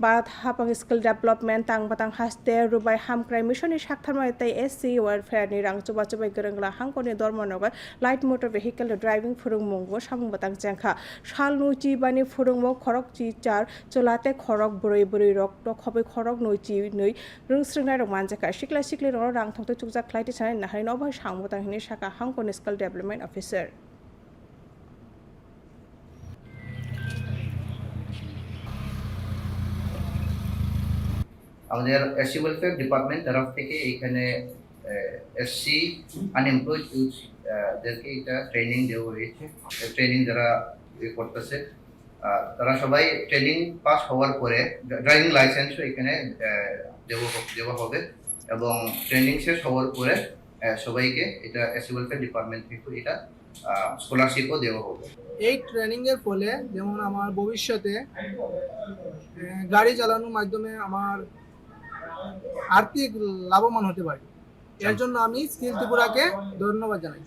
bat hapang skill development tang batang haste rubai hamkrai mission ni shaktharmai tai SC welfare ni rang chuba chubai gorongla hangkoni dormanoga light motor vehicle driving phurungmungbo samung batang jangkha sal nuchi bani phurungmo khorok chi char চোলাতে খরক বরই বরই রক্ত খबै খরক নইচি নই রুংস্রিংনাই রং মানজাকা সিকলা sickly রং রাং থংতো চুকজা খ্লাইটি সানাই নাহাই নবাই সাংবতাং হিনি সাকা হাংকন স্কিল আমাদের এসসি ওয়েলফেয়ার ডিপার্টমেন্ট তরফ থেকে এইখানে এসসি আনএমপ্লয়েড ইউথদেরকে এটা ট্রেনিং দেওয়া হয়েছে। ট্রেনিং যারা এ করতেছে তারা সবাই ট্রেনিং পাস হওয়ার পরে ড্রাইভিং লাইসেন্সও এখানে দেওয়া দেওয়া হবে এবং ট্রেনিং শেষ হওয়ার পরে সবাইকে এটা এসসি ওয়েলফেয়ার ডিপার্টমেন্ট থেকে এটা স্কলারশিপও দেওয়া হবে। এই ট্রেনিং এর ফলে যেমন আমার ভবিষ্যতে গাড়ি চালানোর মাধ্যমে আমার আর্থিক লাভবান হতে পারি। এর জন্য আমি স্কিল ত্রিপুরাকে ধন্যবাদ জানাই।